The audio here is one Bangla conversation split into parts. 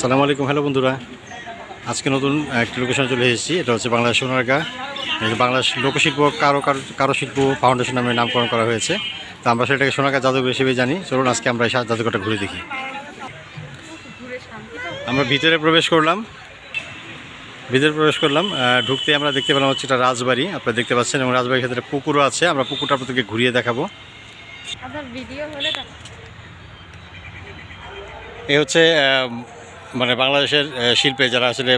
সালামু আলাইকুম হ্যালো বন্ধুরা। আজকে নতুন একটি লোকেশনে চলে এসেছি। এটা হচ্ছে বাংলাদেশ সোনারগা। এই বাংলাদেশ লোকশিল্প কারও কারও শিল্প ফাউন্ডেশন নামে নামকরণ করা হয়েছে। তো আমরা সেটাকে সোনারগা জাদুঘর হিসেবে জানি। চলুন আজকে আমরা এই জাদুঘরটা ঘুরে দেখি। আমরা ভিতরে প্রবেশ করলাম। ভিতরে প্রবেশ করলাম। ঢুকতে আমরা দেখতে পেলাম হচ্ছে এটা রাজবাড়ি। আপনারা দেখতে পাচ্ছেন এবং রাজবাড়ির ক্ষেত্রে পুকুরও আছে। আমরা পুকুরটা আপনাদেরকে ঘুরিয়ে দেখাবো। ভিডিও হলে এ হচ্ছে মানে বাংলাদেশের শিল্পে যারা আসলে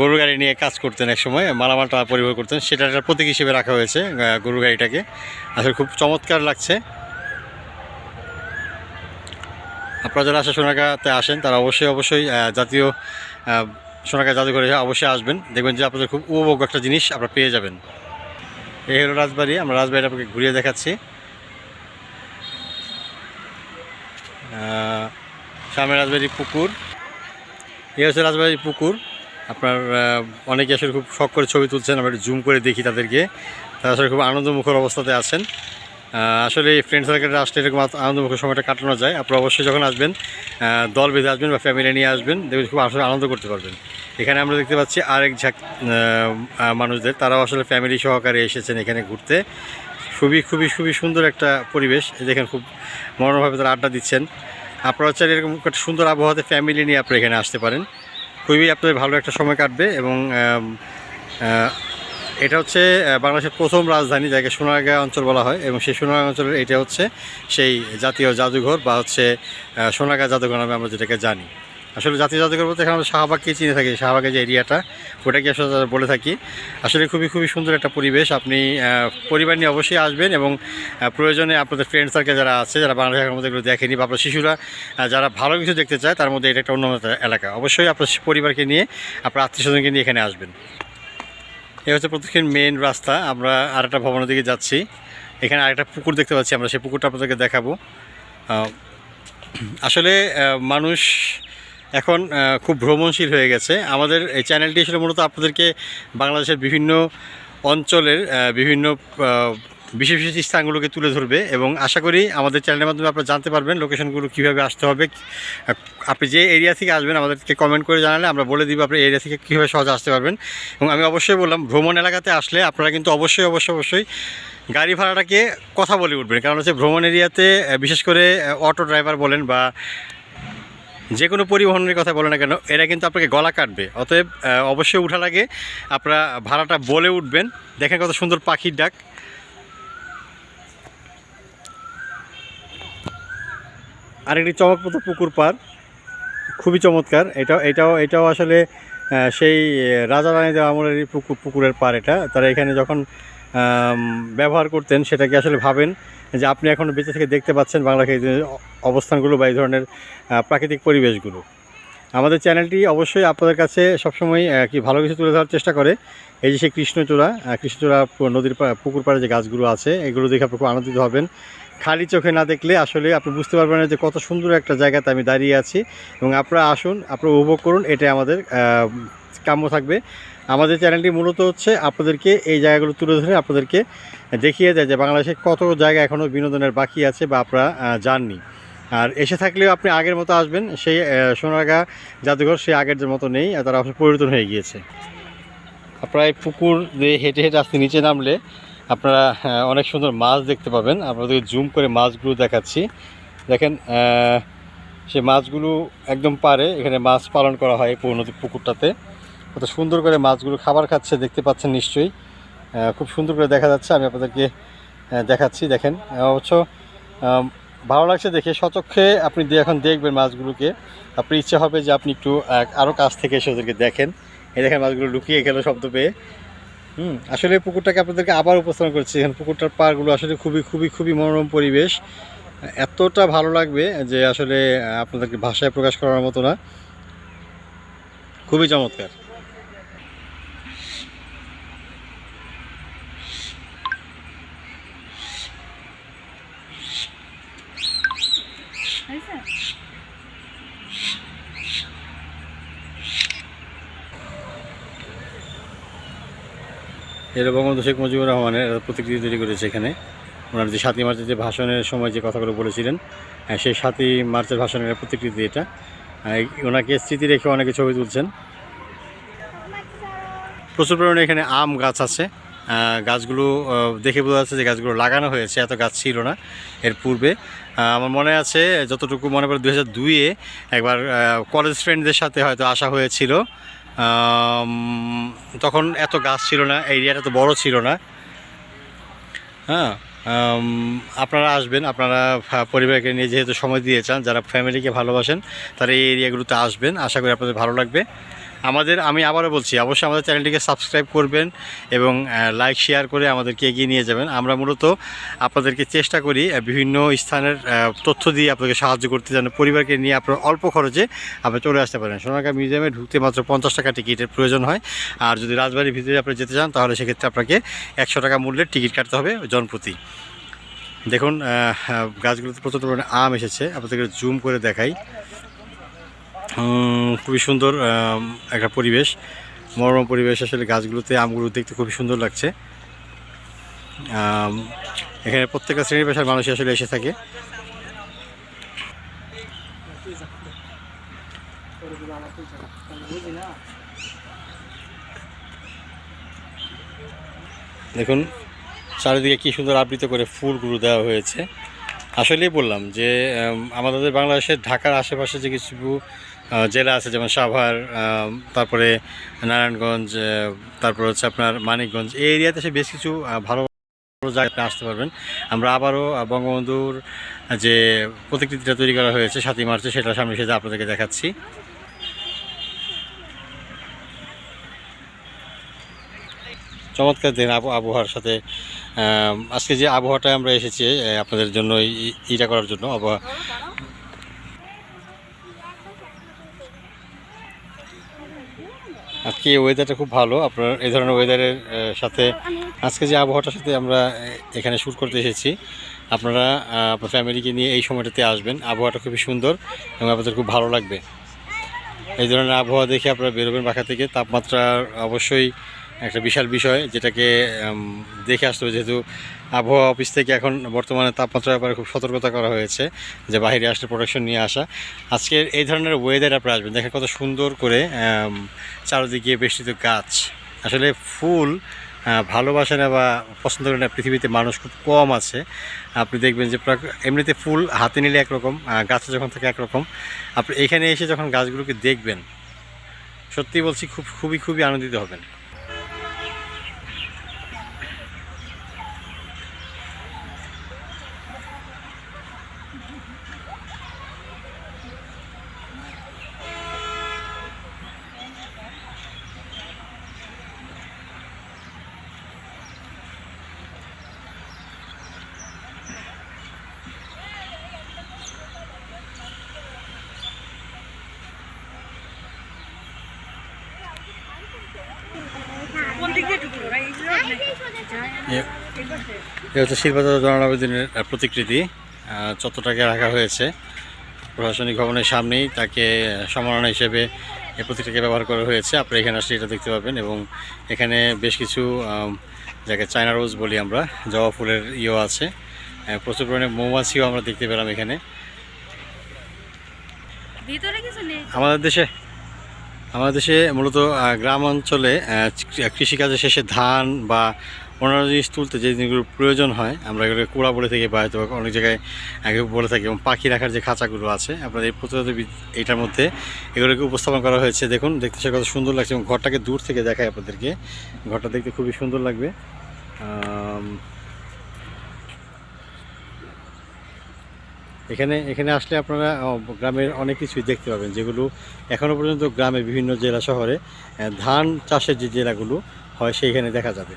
গরু গাড়ি নিয়ে কাজ করতেন এক সময়, মালামালটা পরিবহন করতেন, সেটা একটা প্রতীক হিসেবে রাখা হয়েছে গরু গাড়িটাকে। আসলে খুব চমৎকার লাগছে। আপনারা যারা আসে সোনাগাতে আসেন, তারা অবশ্যই অবশ্যই জাতীয় সোনাগা জাদুঘরে অবশ্যই আসবেন। দেখবেন যে আপনাদের খুব উপভোগ একটা জিনিস আপনারা পেয়ে যাবেন। এই হলো রাজবাড়ি, আমরা রাজবাড়িটা আপনাকে ঘুরিয়ে দেখাচ্ছি। সামনে রাজবাড়ি পুকুর। এই হচ্ছে রাজবাড়ি পুকুর। আপনার অনেকে আসলে খুব শখ করে ছবি তুলছেন, আমরা একটু জুম করে দেখি তাদেরকে। তারা আসলে খুব আনন্দমুখর অবস্থাতে আছেন। আসলে এই ফ্রেন্ড সার্কেলে আসলে এরকম আনন্দমুখর সময়টা কাটানো যায়। আপনারা অবশ্যই যখন আসবেন দল বেঁধে আসবেন বা ফ্যামিলি নিয়ে আসবেন, দেখবেন খুব আসলে আনন্দ করতে পারবেন। এখানে আমরা দেখতে পাচ্ছি আরেক ঝাঁক মানুষদের। তারাও আসলে ফ্যামিলি সহকারে এসেছেন এখানে ঘুরতে। খুবই খুবই খুবই সুন্দর একটা পরিবেশ। দেখেন খুব মনোরমভাবে তারা আড্ডা দিচ্ছেন। আপনারা চাইলে এরকম একটা সুন্দর আবহাওয়াতে ফ্যামিলি নিয়ে আপনারা এখানে আসতে পারেন। খুবই আপনাদের ভালো একটা সময় কাটবে এবং এটা হচ্ছে বাংলাদেশের প্রথম রাজধানী যাকে সোনারগাঁ অঞ্চল বলা হয় এবং সেই সোনারগাঁ অঞ্চলের এটা হচ্ছে সেই জাতীয় জাদুঘর বা হচ্ছে সোনারগাঁ জাদুঘর নামে আমরা যেটাকে জানি। আসলে জাতীয় জাদুঘর বলতে এখানে আমরা শাহবাগকে চিনে থাকি, শাহবাগের যে এরিয়াটা, ওটাকে আসলে বলে থাকি। আসলে খুবই খুবই সুন্দর একটা পরিবেশ। আপনি পরিবার নিয়ে অবশ্যই আসবেন এবং প্রয়োজনে আপনাদের ফ্রেন্ড সার্কেল যারা আছে, যারা বাংলাদেশের মধ্যে এগুলো দেখেনি বা আপনার শিশুরা যারা ভালো কিছু দেখতে চায়, তার মধ্যে এটা একটা একটা এলাকা। অবশ্যই আপনার পরিবারকে নিয়ে, আপনার আত্মীয় স্বজনকে নিয়ে এখানে আসবেন। এই হচ্ছে প্রত্যেকের মেন রাস্তা। আমরা আরেকটা ভবনের দিকে যাচ্ছি। এখানে আরেকটা পুকুর দেখতে পাচ্ছি আমরা। সেই পুকুরটা আপনাদেরকে দেখাবো। আসলে মানুষ এখন খুব ভ্রমণশীল হয়ে গেছে। আমাদের এই চ্যানেলটি আসলে মূলত আপনাদেরকে বাংলাদেশের বিভিন্ন অঞ্চলের বিভিন্ন বিশেষ বিশেষ স্থানগুলোকে তুলে ধরবে এবং আশা করি আমাদের চ্যানেলের মাধ্যমে আপনারা জানতে পারবেন লোকেশনগুলো কীভাবে আসতে হবে। আপনি যে এরিয়া থেকে আসবেন আমাদেরকে কমেন্ট করে জানালে আমরা বলে দিব আপনি এরিয়া থেকে কীভাবে সহজে আসতে পারবেন। এবং আমি অবশ্যই বললাম, ভ্রমণ এলাকাতে আসলে আপনারা কিন্তু অবশ্যই অবশ্যই অবশ্যই গাড়ি ভাড়াটাকে কথা বলে উঠবেন। কারণ হচ্ছে ভ্রমণ এরিয়াতে বিশেষ করে অটো ড্রাইভার বলেন বা যে কোনো পরিবহনের কথা বলে না কেন, এরা কিন্তু আপনাকে গলা কাটবে। অতএব অবশ্যই উঠা লাগে আপনারা ভাড়াটা বলে উঠবেন। দেখেন কত সুন্দর পাখির ডাক। আরেকটি চমকপ্রদ পুকুর পার। খুবই চমৎকার। এটাও এটাও এটাও আসলে সেই রাজা রানীদের আমলের পুকুর, পুকুরের পার এটা। তারা এখানে যখন ব্যবহার করতেন, সেটাকে আসলে ভাবেন। যে আপনি এখন বেঁচে থেকে দেখতে পাচ্ছেন বাংলাকে অবস্থানগুলো বা এই ধরনের প্রাকৃতিক পরিবেশগুলো। আমাদের চ্যানেলটি অবশ্যই আপনাদের কাছে সবসময় কি ভালো কিছু তুলে ধরার চেষ্টা করে। এই যে সেই কৃষ্ণচূড়া কৃষ্ণচূড়া নদীর পুকুর পাড়ে যে গাছগুলো আছে, এগুলো দেখে আপনি খুব আনন্দিত হবেন। খালি চোখে না দেখলে আসলে আপনি বুঝতে পারবেন না যে কত সুন্দর একটা জায়গাতে আমি দাঁড়িয়ে আছি। এবং আপনারা আসুন, আপনারা উপভোগ করুন, এটাই আমাদের কাম্য থাকবে। আমাদের চ্যানেলটি মূলত হচ্ছে আপনাদেরকে এই জায়গাগুলো তুলে ধরে আপনাদেরকে দেখিয়ে দেয় যে বাংলাদেশে কত জায়গা এখনও বিনোদনের বাকি আছে বা আপনারা যাননি। আর এসে থাকলেও আপনি আগের মতো আসবেন। সেই সোনারগাঁ জাদুঘর সেই আগের যে মতো নেই তারা পরিবর্তন হয়ে গিয়েছে। এই পুকুর দিয়ে হেঁটে হেঁটে আসতে নিচে নামলে আপনারা অনেক সুন্দর মাছ দেখতে পাবেন। আপনাদেরকে জুম করে মাছগুলো দেখাচ্ছি। দেখেন সে মাছগুলো একদম পারে। এখানে মাছ পালন করা হয় নদী পুকুরটাতে। কত সুন্দর করে মাছগুলো খাবার খাচ্ছে, দেখতে পাচ্ছেন নিশ্চয়ই। খুব সুন্দর করে দেখা যাচ্ছে, আমি আপনাদেরকে দেখাচ্ছি, দেখেন। অবশ্য ভালো লাগছে দেখে সচক্ষে আপনি এখন দেখবেন মাছগুলোকে। আপনি ইচ্ছে হবে যে আপনি একটু আরও কাছ থেকে এসে ওদেরকে দেখেন। এই দেখেন মাছগুলো লুকিয়ে গেল শব্দ পেয়ে। হুম, আসলে পুকুরটাকে আপনাদেরকে আবার উপস্থাপন করছি। এখানে পুকুরটার পাড়গুলো আসলে খুবই খুবই খুবই মনোরম পরিবেশ। এতটা ভালো লাগবে যে আসলে আপনাদেরকে ভাষায় প্রকাশ করার মতো না। খুবই চমৎকার হয়েছে? এর বঙ্গবন্ধু শেখ মুজিবুর রহমানের প্রতিকৃতি তৈরি করেছে এখানে। ওনার যে সাতই মার্চের যে ভাষণের সময় যে কথাগুলো বলেছিলেন সেই সাতই মার্চের ভাষণের প্রতিকৃতি এটা। ওনাকে স্মৃতি রেখে অনেকে ছবি তুলছেন। প্রচুর পরিমাণে এখানে আম গাছ আছে। গাছগুলো দেখে বোঝা যাচ্ছে যে গাছগুলো লাগানো হয়েছে, এত গাছ ছিল না এর পূর্বে। আমার মনে আছে, যতটুকু মনে পড়ে দু হাজার দুইয়ে একবার কলেজ ফ্রেন্ডদের সাথে হয়তো আসা হয়েছিল। তখন এত গাছ ছিল না, এরিয়াটা তো বড় ছিল না। হ্যাঁ আপনারা আসবেন, আপনারা পরিবারকে নিয়ে যেহেতু সময় দিয়েছেন, যারা ফ্যামিলিকে ভালোবাসেন, তারা এই এরিয়াগুলোতে আসবেন। আশা করি আপনাদের ভালো লাগবে। আমাদের, আমি আবারও বলছি, অবশ্যই আমাদের চ্যানেলটিকে সাবস্ক্রাইব করবেন এবং লাইক, শেয়ার করে আমাদেরকে এগিয়ে নিয়ে যাবেন। আমরা মূলত আপনাদেরকে চেষ্টা করি বিভিন্ন স্থানের তথ্য দিয়ে আপনাদেরকে সাহায্য করতে যেন পরিবারকে নিয়ে আপনার অল্প খরচে আপনি চলে আসতে পারেন। সোনারগাঁ মিউজিয়ামে ঢুকতে মাত্র পঞ্চাশ টাকা টিকিটের প্রয়োজন হয়। আর যদি রাজবাড়ির ভিতরে আপনি যেতে চান, তাহলে সেক্ষেত্রে আপনাকে একশো টাকা মূল্যের টিকিট কাটতে হবে জনপ্রতি। দেখুন গাছগুলোতে প্রচুর পরিমাণে আম এসেছে। আপনাদেরকে জুম করে দেখাই। খুবই সুন্দর একটা পরিবেশ। মনোরম পরিবেশ, আসলে গাছগুলোতে, আমগুলো দেখতে খুবই সুন্দর লাগছে। এখানে প্রত্যেকটা শ্রেণি পেশার মানুষ আসলে এসে থাকে। দেখুন, চারিদিকে কি সুন্দর আবৃত করে ফুলগুলো দেওয়া হয়েছে। আসলেই বললাম যে আমাদের বাংলাদেশের ঢাকার আশেপাশে যে কিছু জেলা আছে যেমন সাভার তারপরে নারায়ণগঞ্জ তারপর হচ্ছে আপনার মানিকগঞ্জ। এই এরিয়াতে সে বেশ কিছু ভালো জায়গাতে আসতে পারবেন। আমরা আবারও বঙ্গবন্ধুর যে প্রতিকৃতিটা তৈরি করা হয়েছে সাতই মার্চে, সেটা সামনে এসে আপনাদেরকে দেখাচ্ছি। চমৎকার দিন আবু, আবহাওয়ার সাথে আজকে যে আবহাওয়াটা আমরা এসেছি আপনাদের জন্য এইটা করার জন্য, আবহাওয়া আজকে এই ওয়েদারটা খুব ভালো। আপনার এই ধরনের ওয়েদারের সাথে আজকে যে আবহাওয়াটার সাথে আমরা এখানে শ্যুট করতে এসেছি, আপনারা আপনার ফ্যামিলিকে নিয়ে এই সময়টাতে আসবেন। আবহাওয়াটা খুবই সুন্দর এবং আপনাদের খুব ভালো লাগবে। এই ধরনের আবহাওয়া দেখে আপনারা বেরোবেন বাসা থেকে। তাপমাত্রা অবশ্যই একটা বিশাল বিষয় যেটাকে দেখে আসতে হবে যেহেতু আবহাওয়া অফিস থেকে এখন বর্তমানে তাপমাত্রার ব্যাপারে খুব সতর্কতা করা হয়েছে যে বাইরে আসলে প্রোটেকশন নিয়ে আসা। আজকের এই ধরনের ওয়েদার আপনারা আসবেন, দেখেন কত সুন্দর করে চারদিকে বেষ্টিত গাছ। আসলে ফুল ভালোবাসে না বা পছন্দ করে না পৃথিবীতে মানুষ খুব কম আছে। আপনি দেখবেন যে এমনিতে ফুল হাতে নিলে একরকম গাছে যখন থাকে একরকম। আপনি এখানে এসে যখন গাছগুলোকে দেখবেন, সত্যি বলছি খুব, খুবই খুবই আনন্দিত হবেন। এ- হচ্ছে শিল্পাচার্য প্রতিকৃতি চত্বরটাকে রাখা হয়েছে। প্রশাসনিক ভবনের সামনেই তাকে সম্মাননা হিসেবে এই প্রতীকটাকে ব্যবহার করা হয়েছে। আপনি এখানে আসলে এটা দেখতে পাবেন এবং এখানে বেশ কিছু যাকে চায়না রোজ বলি আমরা জবা ফুলের ইয়েও আছে। প্রচুর পরিমাণে মৌমাছিও আমরা দেখতে পেলাম এখানে। ভিতরে কিছু নেই? আমাদের দেশে আমাদের দেশে মূলত গ্রাম অঞ্চলে কৃষিকাজের শেষে ধান বা অন্যান্য জিনিস তুলতে যে জিনিসগুলো প্রয়োজন হয়, আমরা এগুলো কুড়া বলে থাকি বা হয়তো অনেক জায়গায় আগে বলে থাকি এবং পাখি রাখার যে খাঁচাগুলো আছে, আপনাদের এই প্রতিরোধ এইটার মধ্যে এগুলোকে উপস্থাপন করা হয়েছে। দেখুন, দেখতে সে কত সুন্দর লাগছে এবং ঘরটাকে দূর থেকে দেখায় আপনাদেরকে। ঘরটা দেখতে খুবই সুন্দর লাগবে। এখানে এখানে আসলে আপনারা গ্রামের অনেক কিছুই দেখতে পাবেন, যেগুলো এখনও পর্যন্ত গ্রামে বিভিন্ন জেলা শহরে ধান চাষের যে জেলাগুলো হয় সেইখানে দেখা যাবে।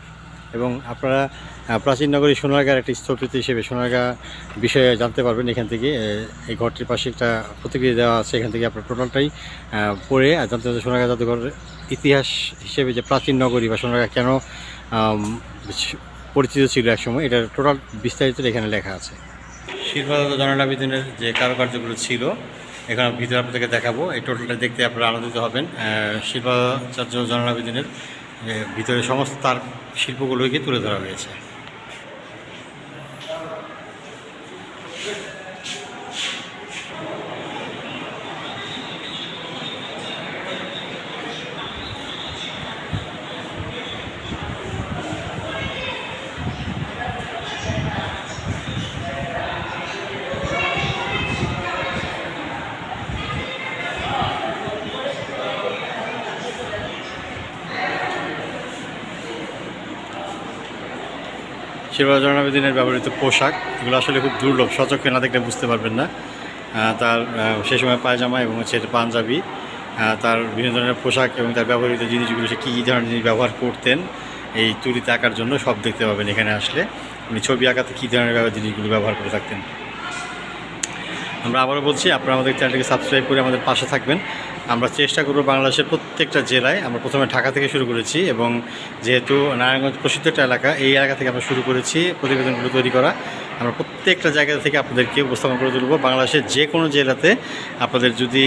এবং আপনারা প্রাচীন নগরী সোনারগাঁর একটি স্থপতি হিসেবে সোনারগাঁ বিষয়ে জানতে পারবেন, এখান থেকে এই ঘরটির পাশে একটা প্রতিক্রিয়া দেওয়া আছে, এখান থেকে আপনার টোটালটাই পড়ে জানতে পারবেন সোনারগাঁ জাদুঘরের ইতিহাস হিসেবে যে প্রাচীন নগরী বা সোনারগাঁ কেন পরিচিত ছিল একসময়, এটার টোটাল বিস্তারিত এখানে লেখা আছে। শিল্পাচার্য জয়নাল আবেদিনের যে কারুকার্যগুলো ছিল, এখানে ভিতরে আপনাদেরকে দেখাবো। এই টোটালটা দেখতে আপনারা আনন্দিত হবেন। শিল্পাচার্য জয়নাল আবেদিনের যে ভিতরে সমস্ত তার শিল্পগুলোকে তুলে ধরা হয়েছে। শিরোজনাবী দিনের ব্যবহৃত পোশাক, এগুলো আসলে খুব দুর্লভ, সচক্ষে না দেখলে বুঝতে পারবেন না। তার সেই সময় পায়জামা এবং হচ্ছে পাঞ্জাবি। তার বিভিন্ন ধরনের পোশাক এবং তার ব্যবহৃত জিনিসগুলো, সে কী কী ধরনের জিনিস ব্যবহার করতেন, এই তুলিতে আঁকার জন্য সব দেখতে পাবেন এখানে আসলে। উনি ছবি আঁকাতে কী ধরনের জিনিসগুলো ব্যবহার করে থাকতেন? আমরা আবারও বলছি, আপনারা আমাদের চ্যানেলটিকে সাবস্ক্রাইব করে আমাদের পাশে থাকবেন। আমরা চেষ্টা করব বাংলাদেশের প্রত্যেকটা জেলায়, আমরা প্রথমে ঢাকা থেকে শুরু করেছি এবং যেহেতু নারায়ণগঞ্জ প্রসিদ্ধ একটা এলাকা, এই এলাকা থেকে আমরা শুরু করেছি প্রতিবেদনগুলো তৈরি করা। আমরা প্রত্যেকটা জায়গা থেকে আপনাদেরকে উপস্থাপন করে তুলব। বাংলাদেশের যে কোনো জেলাতে আপনাদের যদি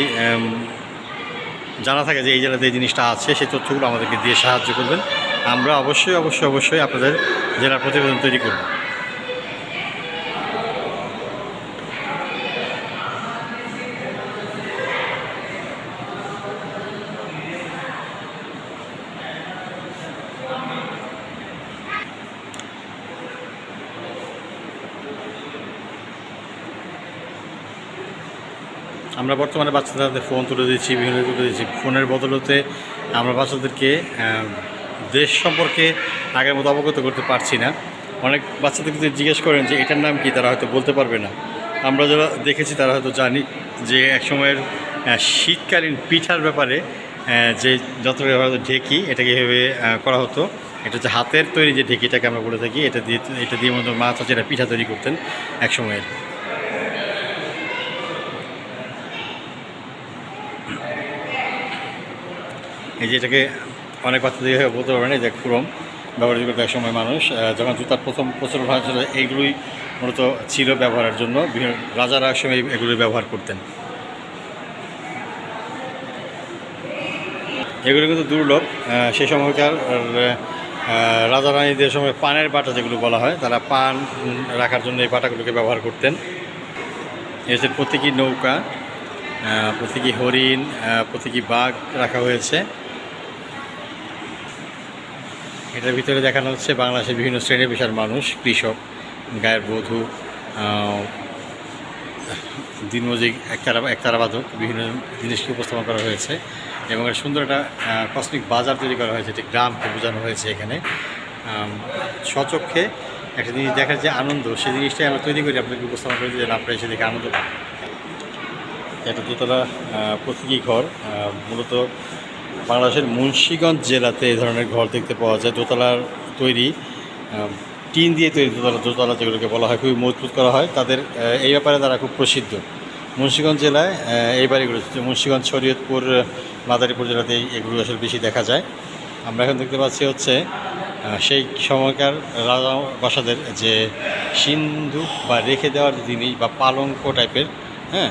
জানা থাকে যে এই জেলাতে এই জিনিসটা আছে, সেই তথ্যগুলো আমাদেরকে দিয়ে সাহায্য করবেন। আমরা অবশ্যই অবশ্যই অবশ্যই আপনাদের জেলার প্রতিবেদন তৈরি করব। আমরা বর্তমানে বাচ্চাদের ফোন তুলে দিচ্ছি, বিভিন্ন তুলে দিচ্ছি। ফোনের বদলতে আমরা বাচ্চাদেরকে দেশ সম্পর্কে আগের মতো অবগত করতে পারছি না। অনেক বাচ্চাদেরকে যদি জিজ্ঞেস করেন যে, এটার নাম কি? তারা হয়তো বলতে পারবে না। আমরা যারা দেখেছি, তারা হয়তো জানি যে, এক সময়ের শীতকালীন পিঠার ব্যাপারে যে যন্ত্রটা ব্যবহার ঢেকি এটাকে এভাবে করা হতো? এটা হচ্ছে হাতের তৈরি যে ঢেকিটাকে আমরা বলে থাকি। এটা দিয়ে এটা দিয়ে মতো মা চাচিরা পিঠা তৈরি করতেন এক এই যে এটাকে অনেক বাচ্চা দিয়ে বলতে পারবে না যে কুরম ব্যবহার করতো এক সময় মানুষ যখন জুতার প্রথম প্রচুর ভাষা ছিল এইগুলোই মূলত ছিল ব্যবহারের জন্য রাজারা এক সময় এগুলি ব্যবহার করতেন। এগুলো কিন্তু দুর্লভ সেই সময়কার রাজা রানীদের সময় পানের বাটা যেগুলো বলা হয়, তারা পান রাখার জন্য এই বাটাগুলোকে ব্যবহার করতেন। এই হচ্ছে প্রতীকী নৌকা প্রতীকী হরিণ প্রতীকী বাঘ রাখা হয়েছে। এটার ভিতরে দেখানো হচ্ছে বাংলাদেশের বিভিন্ন শ্রেণি পেশার মানুষ কৃষক গায়ের বধূ আহ, দিনমজুর একতারা একতারাবাদক বিভিন্ন জিনিসকে উপস্থাপন করা হয়েছে। এবং সুন্দর একটা কসমিক বাজার তৈরি করা হয়েছে একটি গ্রামকে বোঝানো হয়েছে এখানে। স্বচক্ষে একটা জিনিস দেখার যে আনন্দ সেই জিনিসটাই আমরা তৈরি করি আপনাকে উপস্থাপন করে যেন আপনারা এসে দেখে আনন্দ পান। এটা দোতলা প্রতীকী ঘর মূলত বাংলাদেশের মুন্সীগঞ্জ জেলাতে এই ধরনের ঘর দেখতে পাওয়া যায়। দোতলার তৈরি টিন দিয়ে তৈরি দোতলা দোতলা যেগুলোকে বলা হয়, খুবই মজবুত করা হয়। তাদের এই ব্যাপারে তারা খুব প্রসিদ্ধ। মুন্সীগঞ্জ জেলায় এই বাড়িগুলো মুন্সীগঞ্জ, শরীয়তপুর, মাদারীপুর জেলাতে এগুলো আসলে বেশি দেখা যায়। আমরা এখন দেখতে পাচ্ছি হচ্ছে সেই সময়কার রাজা বাসাদের যে সিন্ধুক বা রেখে দেওয়ার জিনিস বা পালঙ্ক টাইপের হ্যাঁ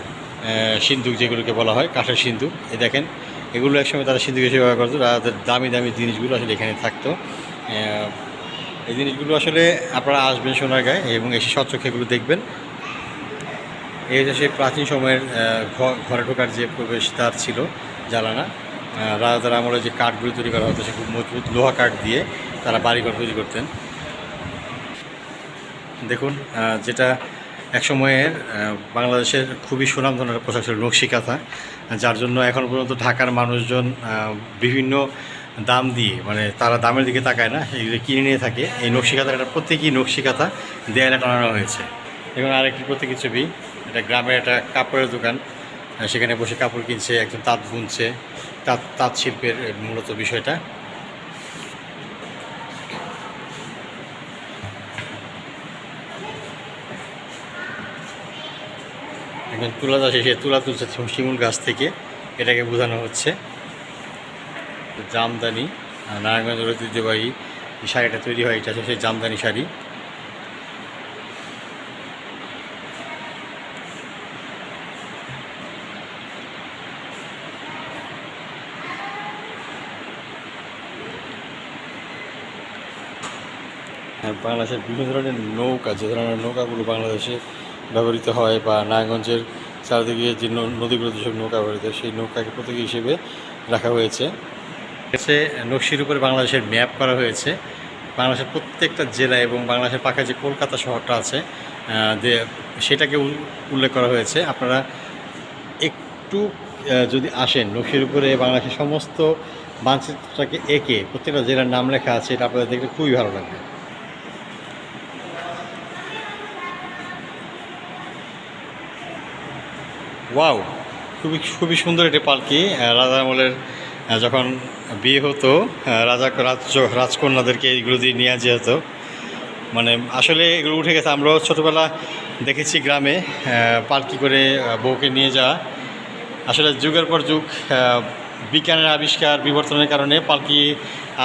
সিন্ধুক যেগুলোকে বলা হয়, কাঠের সিন্ধুক। এ দেখেন এগুলো একসময় তারা সিন্ধুক হিসেবে ব্যবহার করতো, তাদের দামি দামি জিনিসগুলো আসলে এখানে থাকতো। এই জিনিসগুলো আসলে আপনারা আসবেন সোনারগাঁয় এবং এসে স্বচ্ছকে এগুলো দেখবেন। এই হচ্ছে সেই প্রাচীন সময়ের ঘরে ঢোকার যে প্রবেশ প্রবেশদ্বার ছিল জ্বালানা রাজাদের আমলে যে কাঠগুলো তৈরি করা হতো সে খুব মজবুত লোহা কাঠ দিয়ে তারা বাড়িঘর তৈরি করতেন। দেখুন যেটা এক সময়ের বাংলাদেশের খুবই সুনামধন্য পোশাক ছিল নকশি কাঁথা যার জন্য এখন পর্যন্ত ঢাকার মানুষজন বিভিন্ন দাম দিয়ে মানে তারা দামের দিকে তাকায় না, এগুলো কিনে নিয়ে থাকে। এই নকশি কাঁথাটা প্রত্যেকই নকশি কাঁথা দেয়ালে টানানো হয়েছে। এবং আরেকটি প্রত্যেকই ছবি, এটা গ্রামের একটা কাপড়ের দোকান সেখানে বসে কাপড় কিনছে, একজন তাঁত বুনছে। তাঁত তাঁত শিল্পের মূলত বিষয়টা। একজন তুলা চাষি সে তুলা তুলছে শিমুল গাছ থেকে। এটাকে বোঝানো হচ্ছে। জামদানি আহ, নারায়ণগঞ্জের ঐতিহ্যবাহী শাড়িটা তৈরি হয় এটা সেই জামদানি শাড়ি। আর বাংলাদেশের বিভিন্ন ধরনের নৌকা যে ধরনের নৌকাগুলো বাংলাদেশে ব্যবহৃত হয় বা নারায়ণগঞ্জের চারিদিকে যে নদীগুলো যেসব নৌকা ব্যবহৃত সেই নৌকাকে প্রতীক হিসেবে রাখা হয়েছে। এসে নকশির উপরে বাংলাদেশের ম্যাপ করা হয়েছে। বাংলাদেশের প্রত্যেকটা জেলা এবং বাংলাদেশের পাখা যে কলকাতা শহরটা আছে সেটাকে উল্লেখ করা হয়েছে। আপনারা একটু যদি আসেন নকশির উপরে, বাংলাদেশের সমস্ত মানচিত্রটাকে এঁকে প্রত্যেকটা জেলার নাম লেখা আছে, এটা আপনাদের দেখতে খুবই ভালো লাগবে। ওয়াও খুবই খুবই সুন্দর একটি পালকি। রাজা আমলের যখন বিয়ে হতো রাজা রাজ রাজকন্যাদেরকে এইগুলো দিয়ে নিয়ে যেত। মানে আসলে এগুলো উঠে গেছে। আমরাও ছোটোবেলা দেখেছি গ্রামে পালকি করে বউকে নিয়ে যাওয়া। আসলে যুগের পর যুগ বিজ্ঞানের আবিষ্কার, বিবর্তনের কারণে পালকি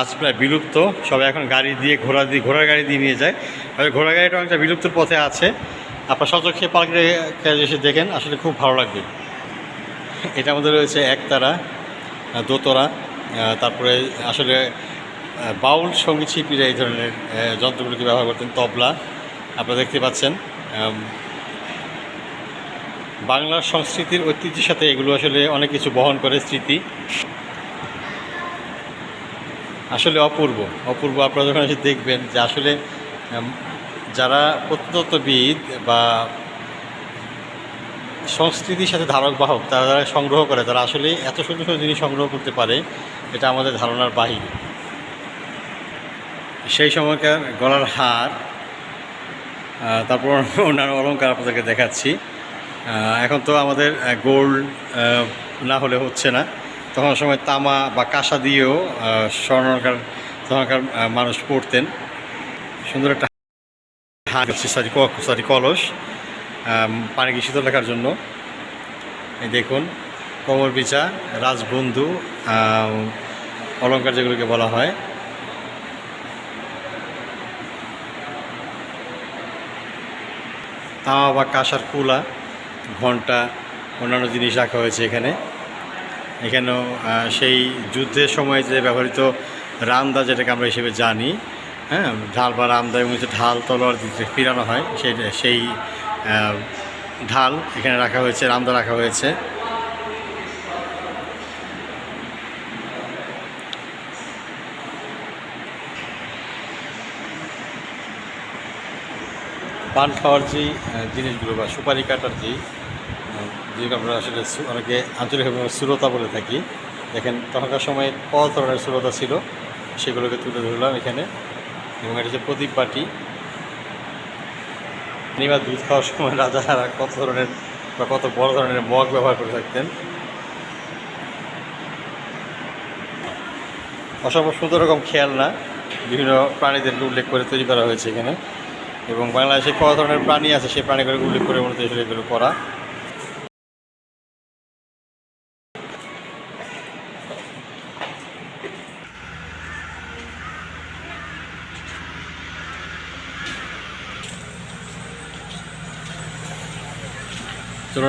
আজ প্রায় বিলুপ্ত। সবাই এখন গাড়ি দিয়ে, ঘোড়া দিয়ে, ঘোড়ার গাড়ি দিয়ে নিয়ে যায়। ঘোড়া গাড়িটা অনেকটা বিলুপ্তির পথে আছে। আপনার সচক্ষে পালকিটা এসে দেখেন, আসলে খুব ভালো লাগবে। এটা আমাদের রয়েছে একতারা দোতরা তারপরে আসলে বাউল সংগীত শিল্পীরা এই ধরনের যন্ত্রগুলোকে ব্যবহার করতেন, তবলা। আপনারা দেখতে পাচ্ছেন বাংলার সংস্কৃতির ঐতিহ্যের সাথে এগুলো আসলে অনেক কিছু বহন করে স্মৃতি। আসলে অপূর্ব অপূর্ব আপনারা যখন এসে দেখবেন যে আসলে যারা প্রত্নতত্ত্ববিদ বা সংস্কৃতির সাথে ধারক বাহক, তারা যারা সংগ্রহ করে, তারা আসলে এত সুন্দর সুন্দর জিনিস সংগ্রহ করতে পারে, এটা আমাদের ধারণার বাহিরে। সেই সময়কার গলার হার তারপর অন্যান্য অলঙ্কার আপনাদেরকে দেখাচ্ছি। এখন তো আমাদের গোল্ড না হলে হচ্ছে না। তখন সময় তামা বা কাঁসা দিয়েও স্বর্ণকার তখনকার মানুষ পড়তেন সুন্দর একটা হাত সরি সরি কলস আম, পানি কি শীতল রাখার জন্য। দেখুন কোমর বিচা রাজবন্ধু অলঙ্কার যেগুলোকে বলা হয়। তামা বা কাঁসার কুলা ঘণ্টা অন্যান্য জিনিস রাখা হয়েছে এখানে। এখানেও সেই যুদ্ধের সময় যে ব্যবহৃত রামদা যেটাকে আমরা হিসেবে জানি হ্যাঁ ঢাল বা রামদা এবং যে ঢাল, তলোয়ার দিতে ফিরানো হয়, সেই সেই ঢাল এখানে রাখা হয়েছে, রামদা রাখা হয়েছে। পান খাওয়ার যে জিনিসগুলো বা সুপারি কাটার যে যেগুলো আমরা আসলে অনেকে আঞ্চলিকভাবে সুরতা বলে থাকি, দেখেন তখনকার সময় কত ধরনের সুরতা ছিল, সেগুলোকে তুলে ধরলাম এখানে। এবং এটা হচ্ছে প্রদীপ বাটি। এবার দুধ খাওয়ার সময় রাজারা কত ধরনের বা কত বড় ধরনের মগ ব্যবহার করে থাকতেন। অসম্ভব সুন্দর রকম খেয়াল না। বিভিন্ন প্রাণীদেরকে উল্লেখ করে তৈরি করা হয়েছে এখানে। এবং বাংলাদেশে কত ধরনের প্রাণী আছে সেই প্রাণীগুলোকে উল্লেখ করে মূলত এগুলো করা।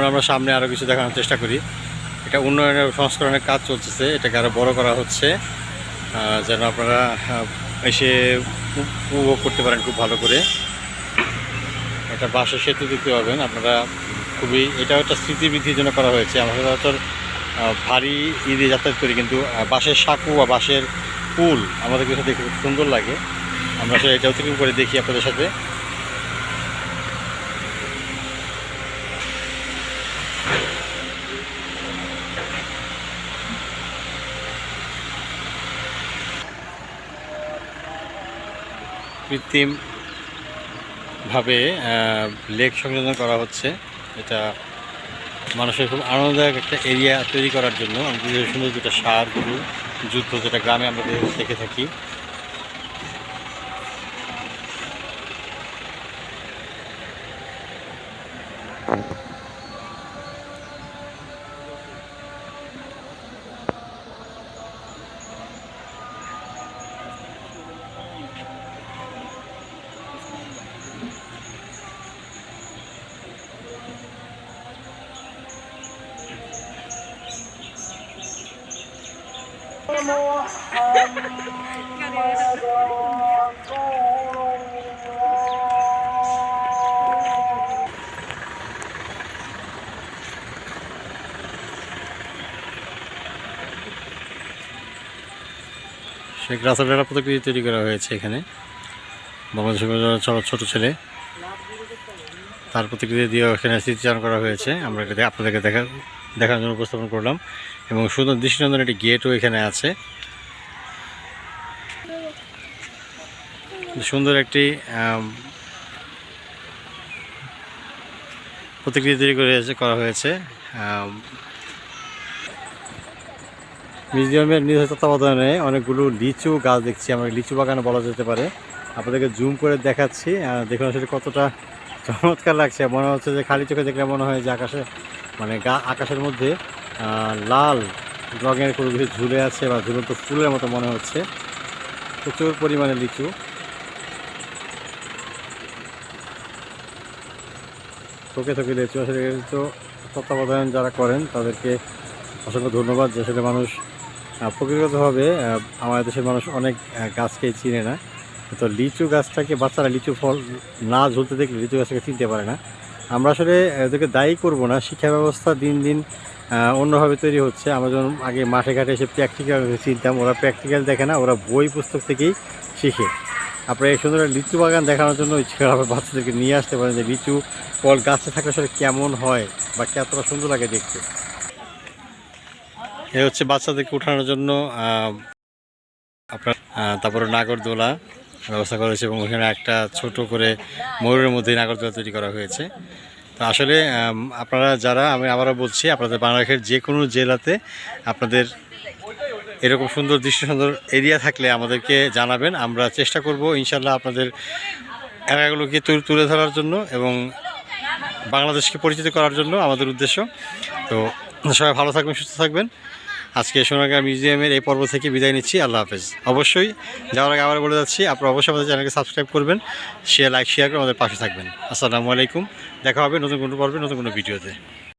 চলুন আমরা সামনে আরও কিছু দেখানোর চেষ্টা করি। এটা উন্নয়নের সংস্করণের কাজ চলতেছে এটাকে আরও বড় করা হচ্ছে। যেন আপনারা এসে উপভোগ করতে পারেন খুব ভালো করে। এটা বাঁশের সেতু দেখতে পাবেন আপনারা খুবই এটাও একটা স্মৃতি বৃদ্ধির জন্য করা হয়েছে। আমরা আহ, ভারী ঈদে যাতায়াত করি কিন্তু বাঁশের সাঁকু বা বাঁশের পুল আমাদের কাছে দেখতে খুব সুন্দর লাগে। আমরা সেটা এটা অতিক্রম করে দেখি আপনাদের সাথে। কৃত্রিমভাবে লেক সংযোজন করা হচ্ছে। এটা মানুষের খুব আনন্দদায়ক একটা এরিয়া তৈরি করার জন্য। সুন্দর যেটা সার গরু যুদ্ধ, যেটা গ্রামে আমরা দেখে থাকি। শেখ রাসেলের প্রতিকৃতি তৈরি করা হয়েছে এখানে। বাংলাদেশের ছোট ছোট ছেলে। তার প্রতিকৃতি দিয়ে এখানে স্মৃতিচারণ করা হয়েছে। আমরা আপনাদেরকে দেখা দেখার জন্য উপস্থাপন করলাম। এবং সুন্দর দৃষ্টিনন্দন, একটি গেটও এখানে আছে। সুন্দর একটি প্রতিকৃতি তৈরি করে করা হয়েছে। মিউজিয়ামের নিজ তত্ত্বাবধানে অনেকগুলো লিচু গাছ দেখছি আমরা লিচু বাগানে বলা যেতে পারে। আপনাদেরকে জুম করে দেখাচ্ছি দেখুন আসলে কতটা চমৎকার লাগছে। মনে হচ্ছে যে খালি চোখে দেখলে মনে হয় যে আকাশে মানে গা, আকাশের মধ্যে লাল রঙের কোনো কিছু ঝুলে আছে বা ঝুলন্ত ফুলের মতো মনে হচ্ছে। প্রচুর পরিমাণে লিচু। থকে থকে লিচু আসলে তো তত্ত্বাবধান যারা করেন তাদেরকে অসংখ্য ধন্যবাদ। যে আসলে মানুষ প্রকৃতিগতভাবে আমাদের দেশের মানুষ অনেক আহ, গাছকেই চিনে না। তো লিচু গাছটাকে বাচ্চারা লিচু ফল না ঝুলতে দেখলে লিচু গাছটাকে চিনতে পারে না। আমরা আসলে এদেরকে দায়ী করব না। শিক্ষা ব্যবস্থা দিন দিন অন্যভাবে তৈরি হচ্ছে। আমরা যখন আগে মাঠে ঘাটে এসে প্র্যাকটিক্যাল চিনতাম ওরা প্র্যাকটিক্যাল দেখে না ওরা বই পুস্তক থেকেই শিখে। আপনার এই সুন্দর লিচু বাগান দেখানোর জন্য ইচ্ছে হবে বাচ্চাদেরকে নিয়ে আসতে পারেন যে লিচু ফল গাছে থাকলে আসলে কেমন হয় বা কতটা সুন্দর লাগে দেখতে। এ হচ্ছে বাচ্চাদেরকে উঠানোর জন্য আপনার তারপরে নাগরদোলা ব্যবস্থা করা হয়েছে এবং ওখানে একটা ছোট করে ময়ূরের মধ্যে নাগরদোলা তৈরি করা হয়েছে। তো আসলে আপনারা যারা, আমি আবারও বলছি, আপনাদের বাংলাদেশের যে কোনো জেলাতে আপনাদের এরকম সুন্দর দৃশ্য, সুন্দর এরিয়া থাকলে আমাদেরকে জানাবেন। আমরা চেষ্টা করব ইনশাল্লাহ আপনাদের এলাকাগুলোকে তুলে- ধরার জন্য এবং বাংলাদেশকে পরিচিত করার জন্য আমাদের উদ্দেশ্য। তো সবাই ভালো থাকবেন, সুস্থ থাকবেন। আজকে সোনারগাঁ মিউজিয়ামের এই পর্ব থেকে বিদায় নিচ্ছি। আল্লাহ হাফেজ। অবশ্যই যাওয়ার আগে আবার বলে যাচ্ছি, আপনারা অবশ্যই আমাদের চ্যানেলকে সাবস্ক্রাইব করবেন শেয়ার লাইক শেয়ার করে আমাদের পাশে থাকবেন। আসসালামু আলাইকুম। দেখা হবে নতুন কোনো পর্বে, নতুন কোনো ভিডিওতে।